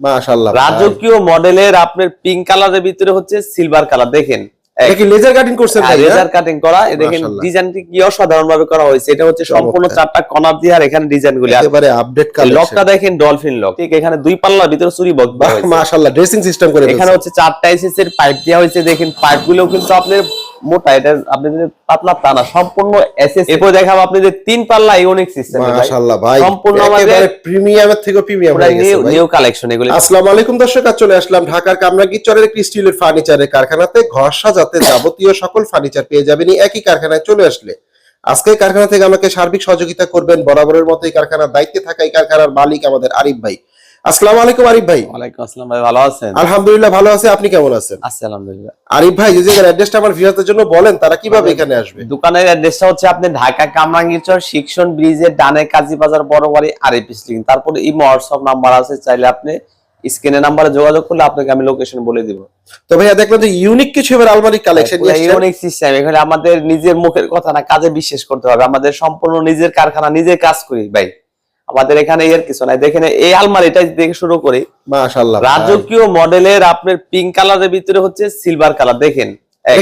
মাশাআল্লাহ রাজকীয় মডেলের আপনার পিঙ্ক কালারের ভিতরে হচ্ছে সিলভার কালার দেখেন। লেজার কাটিং করছেন ভাই লেজার কাটিং করা দেখেন ডিজাইনটি কি অসাধারণ ভাবে করা হয়েছে এটা হচ্ছে সম্পূর্ণ। চারটা কর্নার দিয়ে আর এখানে একেবারে আপডেট কালেকশন লকটা দেখেন ডলফিন লক ঠিক এখানে দুই পাল্লার ভিতরে চুরি মাশাআল্লাহ ড্রেসিং সিস্টেম করে এখানে হচ্ছে চারটা এসএস এর পাইপ দেওয়া হয়েছে দেখেন পাইপগুলো কিন্তু আপনার মোটা এটা আপনি যদি পাতলা তা না সম্পূর্ণ এসএস এরপর দেখাবো আপনি যে তিন পাল্লা ইউনিক সিস্টেম মাশাআল্লাহ ভাই সম্পূর্ণ আমাদের প্রিমিয়ামের থেকে প্রিমিয়াম হয়ে গেছে ভাই। নিউ কালেকশন এগুলি। আসসালামু আলাইকুম দর্শক আজ চলে আসলাম ঢাকার কামরাঙ্গীর চরের একটি স্টিলের ফার্নিচারের কারখানাতে। ঘর সাজাতে যাবতীয় সকল ফার্নিচার পেয়ে যাবেন একই কারখানায় চলে আসলে। আজকে কারখানা থেকে আমাকে সার্বিক সহযোগিতা করবেন বরাবরের মতো এই কারখানার দায়িত্বে থাকা এই কারখানার মালিক আমাদের আরিফ ভাই। আসসালামু আলাইকুম আরিফ ভাই। ওয়ালাইকুম আসসালাম ভাই ভালো আছেন? আলহামদুলিল্লাহ ভালো আছে আপনি কেমন আছেন? আছি আলহামদুলিল্লাহ। আরিফ ভাই যদি অ্যাড্রেসটা আমার ভিউয়ারদের জন্য বলেন তারা কীভাবে এখানে আসবে? দোকানের অ্যাড্রেসটা হচ্ছে আপনি ঢাকা কামরাঙ্গীরচর শিক্ষণ ব্রিজের ডানে তারপরে হোয়াটসঅ্যাপ নাম্বার আছে চাইলে আপনি স্ক্রিনে নাম্বারে যোগাযোগ করলে আপনাকে আমি লোকেশন বলে দিব। তো ভাইয়া দেখলাম যে ইউনিক কিছু এবার আলমারি কালেকশন ইউনিক সিস্টেম এখানে আমাদের নিজের মুখের কথা না কাজে বিশ্বাস করতে হবে। আমাদের সম্পূর্ণ নিজের কারখানা নিজে কাজ করি ভাই। আমাদের এখানে এর কিছু নাই। দেখেন এই আলমারিটা দেখে শুরু করি। মাশাআল্লাহ রাজকীয় মডেলের আপনার পিঙ্ক কালারের ভিতরে হচ্ছে সিলভার কালার দেখেন।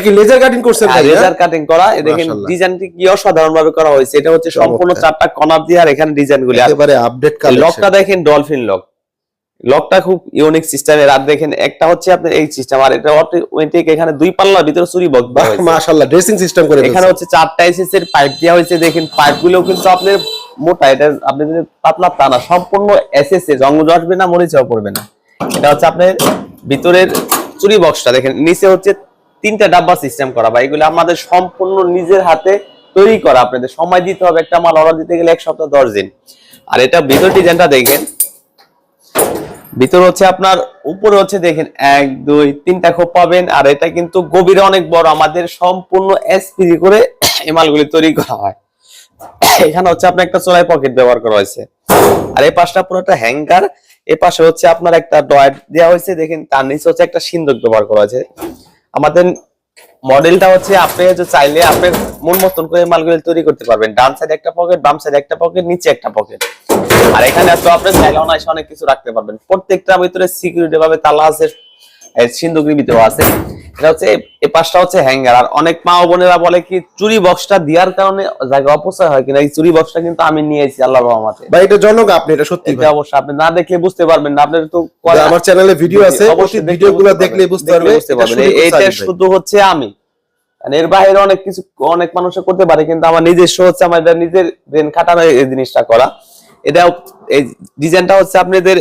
কি লেজার কাটিং করছেন লেজার কাটিং করা। দেখেন ডিজাইনটি কি অসাধারণ ভাবে করা হয়েছে। এটা হচ্ছে সম্পূর্ণ চারটা কর্নার দিয়ে আর এখানে ডিজাইন গুলি একেবারে আপডেট লকটা দেখেন ডলফিন লক লকটা খুব ইউনিক সিস্টেমের আর দেখেন একটা হচ্ছে আপনার এই সিস্টেম আর এটা অটোমেটিক এখানে দুই পাল্লার ভিতরে চুরি বক্স মাশাআল্লাহ ড্রেসিং সিস্টেম করে এখানে হচ্ছে চারটা এসএস এর পাইপ দেওয়া হয়েছে। দেখেন পাইপগুলো কিন্তু আপনার মোটা এটা আপনি যদি পাতলা তা না সম্পূর্ণ এসএস এ রঙ আসবে না মরিচাও পড়বে না। এটা হচ্ছে আপনার ভিতরের চুরি বক্সটা। দেখেন নিচে হচ্ছে তিনটা ডাব্বা সিস্টেম করা। বা এগুলো আমাদের সম্পূর্ণ নিজের হাতে তৈরি করা। আপনাদের সময় দিতে হবে একটা মাল অর্ডার দিতে গেলে এক সপ্তাহ দশ দিন। আর এটা ভিতর ডিজাইনটা দেখেন ভিতর হচ্ছে আপনার, উপরে হচ্ছে দেখেন, এক, দুই, তিনটা খোপ পাবেন, আর এটা কিন্তু গভীরে অনেক বড়, আমাদের সম্পূর্ণ এসপিজি করে এই মালগুলি তৈরি করা হয়। এখানে হচ্ছে আপনার একটা চোলাই পকেট ব্যবহার করা হয়েছে। আর এই পাশটা পুরোটা হ্যাঙ্গার, এ পাশে হচ্ছে আপনার একটা ডয়েট দেওয়া হয়েছে, দেখেন, তার নিচে হচ্ছে একটা সিন্দুক ব্যবহার করা হয়েছে। আমাদের মডেলটা হচ্ছে আপনি যে চাইলে আপনি মন মতন করে মালগুলো তৈরি করতে পারবেন। ডান সাইডে একটা পকেট বাম সাইডে একটা পকেট নিচে একটা পকেট আর এখানে তো আপনি চাইলে অনেক কিছু রাখতে পারবেন। প্রত্যেকটা ভিতরে সিকিউরিটি ভাবে তালা আছে সিন্ধুকের ভিতরে আছে। এটা হচ্ছে এই পাশটা হচ্ছে হ্যাঙ্গার। আর অনেক মা বোনেরা বলে কি চুরি বক্সটা দেওয়ার কারণে জায়গা অপচয় হয় কিনা? এই চুরি বক্সটা কিন্তু আমি নিয়েছি আল্লাহ রহমাতে। ভাই এটা জনক আপনি এটা সত্যি এটা ভাই। অবশ্যই আপনি না দেখলে বুঝতে পারবেন না। আপনার তো আমার চ্যানেলে ভিডিও আছে অবশ্যই অবশ্যই দেখলে বুঝতে পারবেন। বুঝতে দেখলে পারবে বুঝতে এটা পারবেন। শুধু এইটা শুধু হচ্ছে আমি। মানে এর বাইরে অনেক কিছু অনেক মানুষে করতে পারে কিন্তু আমার নিজস্ব হচ্ছে আমার নিজের ব্রেন খাটানো এই জিনিসটা করা। এটা এই ডিজাইনটা হচ্ছে আপনাদের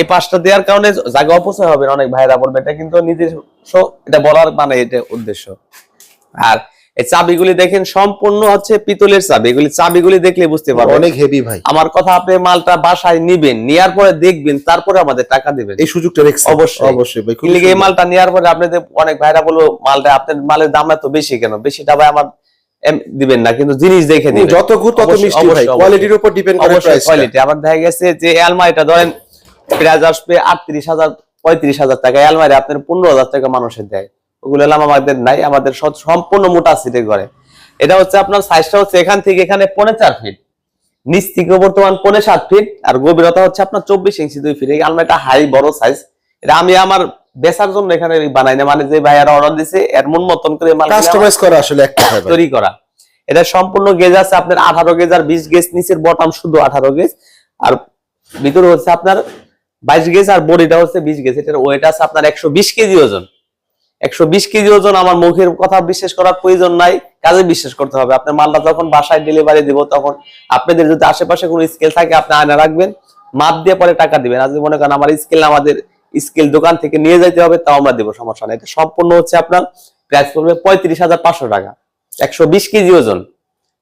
এই পাঁচটা দেওয়ার কারণে জায়গা অপচয় হবে অনেক ভাইরা বলবে এটা কিন্তু নিজস্ব এটা বলার মানে এটা উদ্দেশ্য। আর এই চাবিগুলি দেখেন সম্পূর্ণ হচ্ছে পিতলের চাবি এগুলি চাবিগুলি দেখলে বুঝতে পারবেন। অনেক হেভি ভাই। আমার কথা আপনি মালটা বাসায় নিবেন নেওয়ার পরে দেখবেন তারপরে আমাদের টাকা দিবেন। এই সুযোগটা অবশ্যই। অবশ্যই ভাই এই মালটা নেওয়ার পরে আপনাদের অনেক ভাইরা বলব মালটা আপনার মালের দাম এত বেশি কেন? বেশিটা ভাই আমার দিবেন না কিন্তু জিনিস দেখে দিবেন। যত তত মিষ্টি ভাই কোয়ালিটির উপর ডিপেন্ড করে প্রাইস কোয়ালিটি আবার দেখা গেছে যে আলমারিটা ধরেন প্রাইস আসবে আটত্রিশ হাজার পঁয়ত্রিশ হাজার টাকা। আলমারি আপনার পনেরো হাজার টাকা মানুষের দেয়। ওগুলো আমাদের নাই আমাদের সম্পূর্ণ মোটা সিটে করে এটা হচ্ছে আপনার সাইজটা হচ্ছে এখান থেকে এখানে পৌনে চার ফিট নিচ থেকে বর্তমান পৌনে সাত ফিট আর গভীরতা হচ্ছে আপনার চব্বিশ ইঞ্চি দুই ফিট এই আলমারিটা হাই বড় সাইজ এটা আমি আমার বেচার জন্য এখানে বানাই না। মানে যে ভাইয়ারা অর্ডার দিছে এর মন মতন করে মাল কাস্টমাইজ করা আসলে একটা তৈরি করা। এটা সম্পূর্ণ গেজ আছে আপনার আঠারো গেজ আর বিশ গেজ নিচের বটাম শুধু আঠারো গেজ। আর ভিতরে হচ্ছে আপনার বাইশ গেজ আর বডিটা হচ্ছে বিশ গেজ। এটার ওয়েট আছে আপনার একশো বিশ কেজি ওজন। একশো বিশ কেজি ওজন আমার মুখের কথা বিশ্বাস করার প্রয়োজন নাই কাজে বিশ্বাস করতে হবে। আপনার মালটা যখন বাসায় ডেলিভারি দিব তখন আপনাদের যদি আশেপাশে কোনো স্কেল থাকে আপনি আয়না রাখবেন মাপ দিয়ে পরে টাকা দিবেন। আজ মনে করেন আমার স্কেল আমাদের স্কেল দোকান থেকে নিয়ে যাইতে হবে তাও আমরা দেবো সমস্যা নেই। এটা সম্পূর্ণ হচ্ছে আপনার প্রাইস পড়বে পঁয়ত্রিশ হাজার পাঁচশো টাকা। একশো বিশ কেজি ওজন।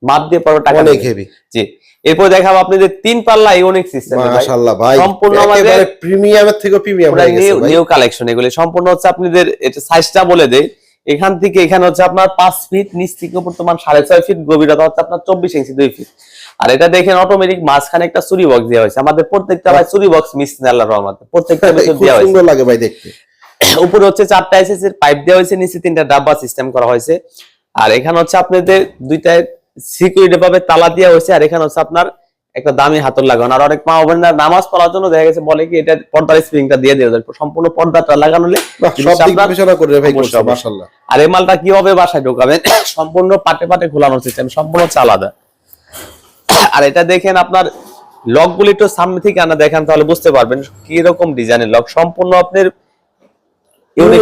মাপ দিয়ে পরে টাকা অনেক। হেভি জি। এরপর দেখাবো আপনাদের তিন পাল্লা ইউনিক সিস্টেম মাশাআল্লাহ ভাই সম্পূর্ণ আমাদের- প্রিমিয়ামের থেকে প্রিমিয়াম নিউ কালেকশন এগুলো। সম্পূর্ণ হচ্ছে আপনাদের এটা সাইজটা বলে দেয় এখান থেকে এখানে হচ্ছে আপনার পাঁচ ফিট নিচ থেকে বর্তমান সাড়ে ছয় ফিট গভীরতা হচ্ছে আপনার চব্বিশ ইঞ্চি দুই ফিট আর এটা দেখেন অটোমেটিক মাঝখানে একটা চুরি বক্স দেওয়া হয়েছে। আমাদের প্রত্যেকটা ভাই চুরি বক্স মিস আল্লাহ রহমতে। প্রত্যেকটা ভিতর দেওয়া হয়েছে। সুন্দর লাগে ভাই দেখতে। উপরে হচ্ছে চারটা এসএস এর পাইপ দেওয়া হয়েছে নিচে তিনটা ডাব্বা সিস্টেম করা হয়েছে। আর এখানে হচ্ছে আপনাদের দুইটা সিকিউরিটি ভাবে তালা দেওয়া হয়েছে। আর এখানে হচ্ছে আপনার একটা দামি হাতল লাগানো আর অনেক মা বোনেরা নামাজ পড়ার জন্য দেখা গেছে বলে কি এটা পর্দার স্প্রিংটা দিয়ে দেওয়া যায়। সম্পূর্ণ পর্দাটা লাগানো আর এই মালটা কীভাবে বাসায় ঢোকাবেন? সম্পূর্ণ পাটে পাটে খোলানোর সিস্টেম সম্পূর্ণ হচ্ছে আলাদা। আর এটা দেখেন আপনার লক গুলি একটু সামনে থেকে আনা দেখেন তাহলে বুঝতে পারবেন কি রকম ডিজাইনের লক। সম্পূর্ণ আপনার মানে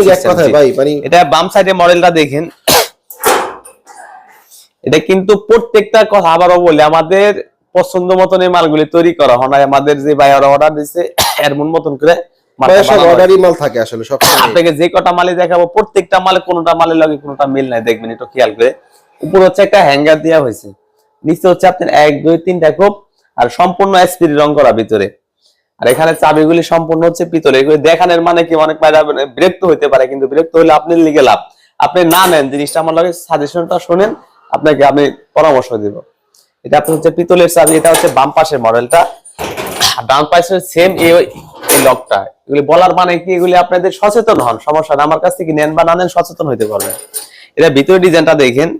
এটা বাম সাইডে মডেলটা দেখেন। এটা কিন্তু প্রত্যেকটা কথা আবারও বলি আমাদের পছন্দ মতন এই মালগুলি তৈরি করা হয় আমাদের যে ভাইয়ারা অর্ডার দিছে এর মন মতন করে মালটা ভাই সব বানানো। অর্ডারি মাল থাকে আসলে সব আপনাকে যে কটা মালে দেখাবো প্রত্যেকটা মালে কোনটা মালের লগে কোনটা মিল নাই দেখবেন একটু খেয়াল করে। উপর হচ্ছে একটা হ্যাঙ্গার দেওয়া হয়েছে। নিচে হচ্ছে আপনার এক দুই তিনটা কোপ আর সম্পূর্ণ এসপিডি রং করা ভিতরে। আর এখানে চাবিগুলি সম্পূর্ণ হচ্ছে পিতলে এগুলি দেখানোর মানে কি অনেক পায়রা বিরক্ত হইতে পারে কিন্তু বিরক্ত হলে আপনি লিগে লাভ। আপনি না নেন জিনিসটা আমার লগে সাজেশনটা শোনেন আপনাকে আমি পরামর্শ দিব। এটা আপনার হচ্ছে পিতলের চাবি এটা হচ্ছে বাম পাশের মডেলটা। ডান পাশের সেম এই লকটা। এগুলি বলার মানে কি? এগুলি আপনাদের সচেতন হন সমস্যা না আমার কাছ থেকে নেন বা না নেন সচেতন হইতে পারবেন। এটা ভিতরে ডিজাইনটা দেখেন।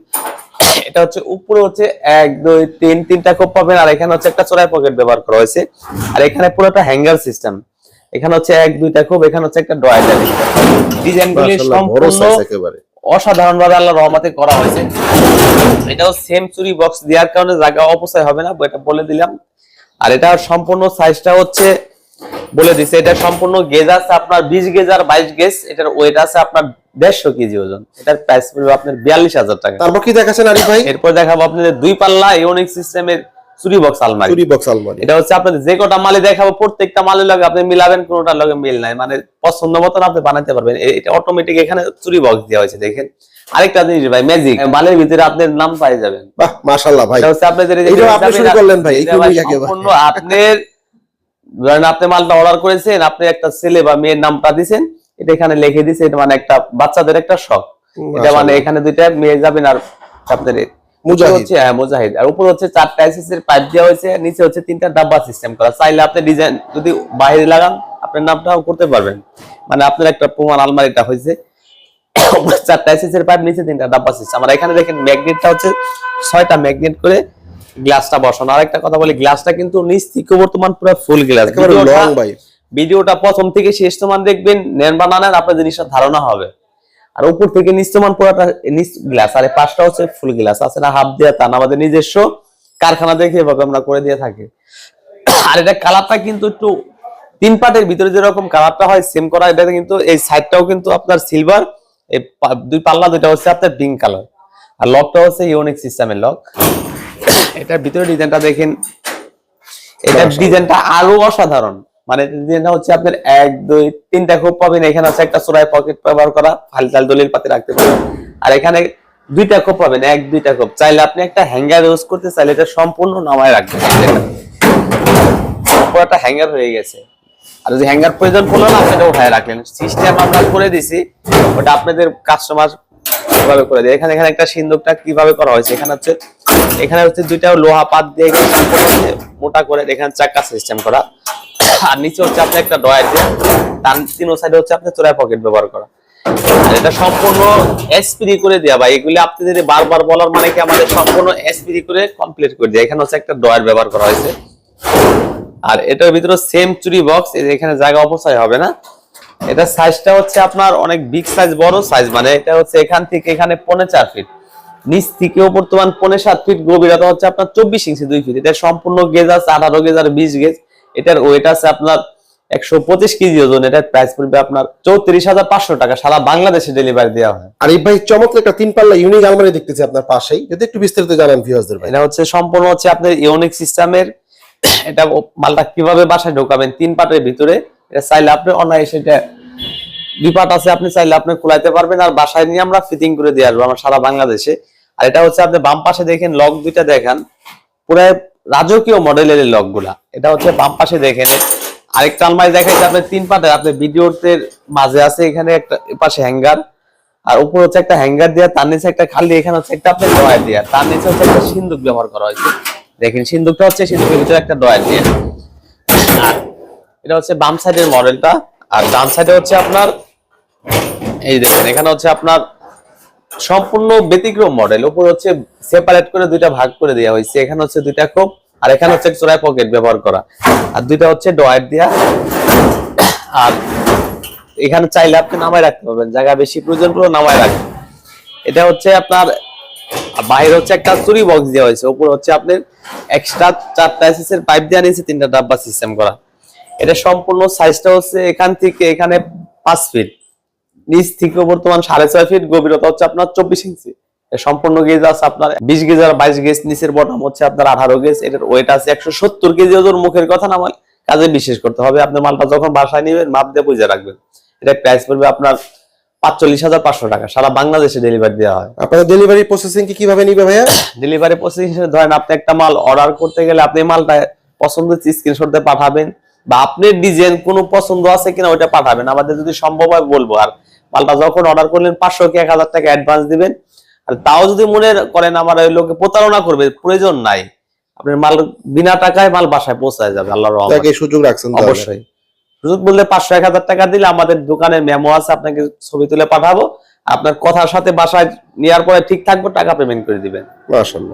এটা হচ্ছে উপরে হচ্ছে এক দুই তিন তিনটা কোপ পাবেন। আর এখানে হচ্ছে একটা চোরাই পকেট ব্যবহার করা হয়েছে। আর এখানে পুরোটা হ্যাঙ্গার সিস্টেম। এখানে হচ্ছে এক দুইটা কোপ এখানে হচ্ছে একটা ড্রয়ার ডিজাইনগুলি সম্পূর্ণ সাইজ একেবারে অসাধারণ ভাবে আল্লাহ রহমাতে করা হয়েছে। এটাও সেম চুরি বক্স দেওয়ার কারণে জায়গা অপচয় হবে না এটা বলে দিলাম। আর এটা সম্পূর্ণ সাইজটা হচ্ছে বলে দিছে এটা সম্পূর্ণ গেজ আছে আপনার বিশ গেজ আর বাইশ গেজ এটার ওয়েট আছে আপনার দেড়শো কেজি ওজন। এটার প্রাইস পড়বে আপনার বিয়াল্লিশ হাজার টাকা। তারপর কি দেখাচ্ছেন আরিফ ভাই? এরপর দেখাবো আপনাদের দুই পাল্লা ইউনিক সিস্টেমের চুরি বক্স আলমারি। চুরি বক্স আলমারি। এটা হচ্ছে আপনাদের যে কটা মালে দেখাবো প্রত্যেকটা মালের লগে আপনি মিলাবেন কোনোটার লগে মিল নাই। মানে পছন্দ মতন আপনি বানাতে পারবেন। এটা অটোমেটিক এখানে চুরি বক্স দেওয়া হয়েছে দেখেন। আরেকটা জিনিস ভাই ম্যাজিক মালের ভিতরে আপনার নাম পাই যাবেন। বাহ মাশাআল্লাহ ভাই। এটা হচ্ছে আপনাদের আপনি শুরু করলেন ভাই, এই ভাই সম্পূর্ণ আপনার ধরেন আপনি মালটা অর্ডার করেছেন আপনি একটা ছেলে বা মেয়ের নামটা দিছেন এটা এখানে লিখে দিছে এটা মানে একটা বাচ্চাদের একটা শখ। এটা মানে এখানে দুইটা মেয়ে যাবেন আর আপনাদের মুজাহিদ। হ্যাঁ মুজাহিদ। আর উপরে হচ্ছে চারটা এসএস পাইপ দেওয়া হয়েছে নিচে হচ্ছে তিনটা ডাব্বা সিস্টেম করা। চাইলে আপনি ডিজাইন যদি বাইরে লাগান আপনার নামটাও করতে পারবেন। মানে আপনার একটা প্রমাণ আলমারিটা হয়েছে। উপরে চারটা এসএস এর পাইপ নিচে তিনটা ডাব্বা সিস্টেম আর এখানে দেখেন ম্যাগনেটটা হচ্ছে ছয়টা ম্যাগনেট করে গ্লাসটা বসানো। আর একটা কথা বলি গ্লাসটা কিন্তু নিচ থেকে বর্তমান পুরো ফুল গ্লাস ভিডিওটা প্রথম থেকে শেষ দেখবেন নেন বা না নেন আপনার জিনিসটা ধারণা হবে। আর উপর থেকে নিস্তমান পুরোটা নিচ গ্লাস আর পাশটা হচ্ছে ফুল গ্লাস আছে না হাফ দেওয়া তা আমাদের নিজস্ব কারখানা দেখে এভাবে আমরা করে দিয়ে থাকি। আর এটা কালারটা কিন্তু একটু তিন পাটের ভিতরে যেরকম কালারটা হয় সেম করা এটা কিন্তু এই সাইডটাও কিন্তু আপনার সিলভার এই দুই পাল্লা দুইটা হচ্ছে আপনার পিঙ্ক কালার আর লকটা হচ্ছে ইউনিক সিস্টেমের লক এটার ভিতরে ডিজাইনটা দেখেন এটার ডিজাইনটা আরও অসাধারণ। মানে হচ্ছে আপনার এক, দুই, তিনটা খুব পাবেন। এখানে আছে একটা চোরাই পকেট ব্যবহার করা, ফাইল টাল দলিল পাতি রাখতে পারেন। আর এখানে দুইটা কোপ পাবেন, এক, দুইটা কোপ চাইলে আপনি একটা হ্যাঙ্গার ইউজ করতে চাইলে এটা সম্পূর্ণ নামায় রাখবেন। দেখেন। পুরোটা হ্যাঙ্গার হয়ে গেছে। আর যদি হ্যাঙ্গার প্রয়োজন পড়ল না আপনি উঠায় রাখলেন। সিস্টেম আমরা করে দিছি, ওটা আপনাদের কাস্টমার কীভাবে করে দেয়। এখানে এখানে একটা সিন্দুকটা কীভাবে করা হয়েছে? এখানে হচ্ছে এখানে হচ্ছে দুইটা লোহা পাত দিয়ে মোটা করে এখানে চাকা সিস্টেম করা। আর নিচে হচ্ছে আপনি একটা ডয়ার দিয়ে তার তিন সাইডে হচ্ছে আপনি চোরাই পকেট ব্যবহার করা। এটা সম্পূর্ণ এসপিডি করে দেওয়া ভাই। এগুলি আপনাদের বারবার বলার মানে কি আমাদের সম্পূর্ণ এসপিডি করে কমপ্লিট করে দেওয়া এখানে হচ্ছে একটা ডয়ার ব্যবহার করা হয়েছে। আর এটার ভিতরে সেম চুরি বক্স এখানে জায়গা অপচয় হবে না। এটা সাইজটা হচ্ছে আপনার অনেক বিগ সাইজ বড় সাইজ মানে এটা হচ্ছে এখান থেকে এখানে পৌনে চার ফিট নিচ থেকেও বর্তমান পৌনে সাত ফিট গভীরতা হচ্ছে আপনার চব্বিশ ইঞ্চি দুই ফিট এটা সম্পূর্ণ গেজ আছে, আঠারো গেজ আর বিশ গেজ এটার ওয়েট আছে আপনার একশো পঁচিশ কেজি ওজন এটার প্রাইস পড়বে আপনার চৌত্রিশ হাজার পাঁচশো টাকা। সারা বাংলাদেশে ডেলিভারি দেওয়া হয়। আর এই ভাই চমৎকার একটা তিন পাল্লা ইউনিক আলমারি দেখতেছি আপনার পাশেই। যদি একটু বিস্তারিত জানান ভিউয়ারদের ভাই। এটা হচ্ছে সম্পূর্ণ হচ্ছে আপনার ইউনিক সিস্টেমের এটা মালটা কীভাবে বাসায় ঢোকাবেন তিন পাটের ভিতরে। এটা চাইলে আপনি অনায়াসে এটা দুই পাট আছে আপনি চাইলে আপনি খোলাইতে পারবেন। আর বাসায় নিয়ে আমরা ফিটিং করে দিয়ে আসব আমার সারা বাংলাদেশে। আর এটা হচ্ছে আপনি বাম পাশে দেখেন লক দুইটা দেখান। পুরো রাজকীয় মডেলের লকগুলা এটা হচ্ছে বাম পাশে দেখেন। আরেকটা আলমারি দেখাইছে আপনি তিন পাটের আপনি ভিডিওতে মাঝে আছে, এখানে একটা পাশে হ্যাঙ্গার, আর উপর হচ্ছে একটা হ্যাঙ্গার দেওয়া তার নিচে একটা খালি, এখানে হচ্ছে একটা আপনার ডয়ার দেওয়া তার নিচে হচ্ছে একটা সিন্দুক ব্যবহার করা হয়েছে। দেখেন, সিন্দুকটা হচ্ছে সিন্দুকের ভিতরে একটা ডয়ার দেওয়া আর এটা হচ্ছে বাম সাইডের মডেলটা, আর ডান সাইডে হচ্ছে আপনার, এই দেখেন, এখানে হচ্ছে আপনার সম্পূর্ণ ব্যতিক্রম মডেল। উপর হচ্ছে সেপারেট করে দুইটা ভাগ করে দেওয়া হয়েছে। এখানে হচ্ছে দুইটা কোপ আর এখানে হচ্ছে চোরাই পকেট ব্যবহার করা। আর দুইটা হচ্ছে ডয়ার দেওয়া আর এখানে চাইলে আপনি নামায় রাখতে পারবেন। জায়গা বেশি প্রয়োজন পড়লে নামায় রাখবেন। এটা হচ্ছে আপনার বাইরে হচ্ছে একটা চুরি বক্স দেওয়া হয়েছে। উপরে হচ্ছে আপনার এক্সট্রা চারটা এসএস এর পাইপ দেওয়া নিয়েছে, তিনটা ডাব্বা সিস্টেম করা। এটা সম্পূর্ণ সাইজটা হচ্ছে এখান থেকে এখানে পাঁচ ফিট নিচ থেকে বর্তমান সাড়ে ছয় ফিট গভীরতা হচ্ছে আপনার চব্বিশ ইঞ্চি সম্পূর্ণ গেজ আছে আপনার বিশ গেজ আর বাইশ গেজ নিচের বটম হচ্ছে আপনার আঠারো গেজ এটার ওয়েট আছে একশো সত্তর কেজি ওজন মুখের কথা না হয় কাজে বিশেষ করতে হবে আপনার মালটা যখন বাসায় নেবেন মাপ দিয়ে বুঝে রাখবেন। এটা প্রাইস পড়বে আপনার পাঁচচল্লিশ হাজার পাঁচশো টাকা। সারা বাংলাদেশে ডেলিভারি দেওয়া হয়। আপনাদের ডেলিভারি প্রসেসিং কি কীভাবে নিবে ভাইয়া? ডেলিভারি প্রসেস ধরেন আপনি একটা মাল অর্ডার করতে গেলে আপনি মালটা পছন্দ স্ক্রিনশট দিয়ে পাঠাবেন বা আপনার ডিজাইন কোনো পছন্দ আছে কিনা ওইটা পাঠাবেন। আমাদের যদি সম্ভব হয় বলব। আর মালটা যখন অর্ডার করলেন পাঁচশো কি এক হাজার টাকা অ্যাডভান্স দিবেন। আর তাও যদি মনে করেন আমার ওই লোকে প্রতারণা করবে প্রয়োজন নাই। আপনার মাল বিনা টাকায় মাল বাসায় পৌঁছায় যাবে আল্লাহর সুযোগ রাখছেন অবশ্যই। সুযোগ বললে পাঁচশো এক হাজার টাকা দিলে আমাদের দোকানের মেমো আছে আপনাকে ছবি তুলে পাঠাবো। আপনার কথার সাথে বাসায় নেওয়ার পরে ঠিক থাকব টাকা পেমেন্ট করে দিবেন। মাশাআল্লাহ।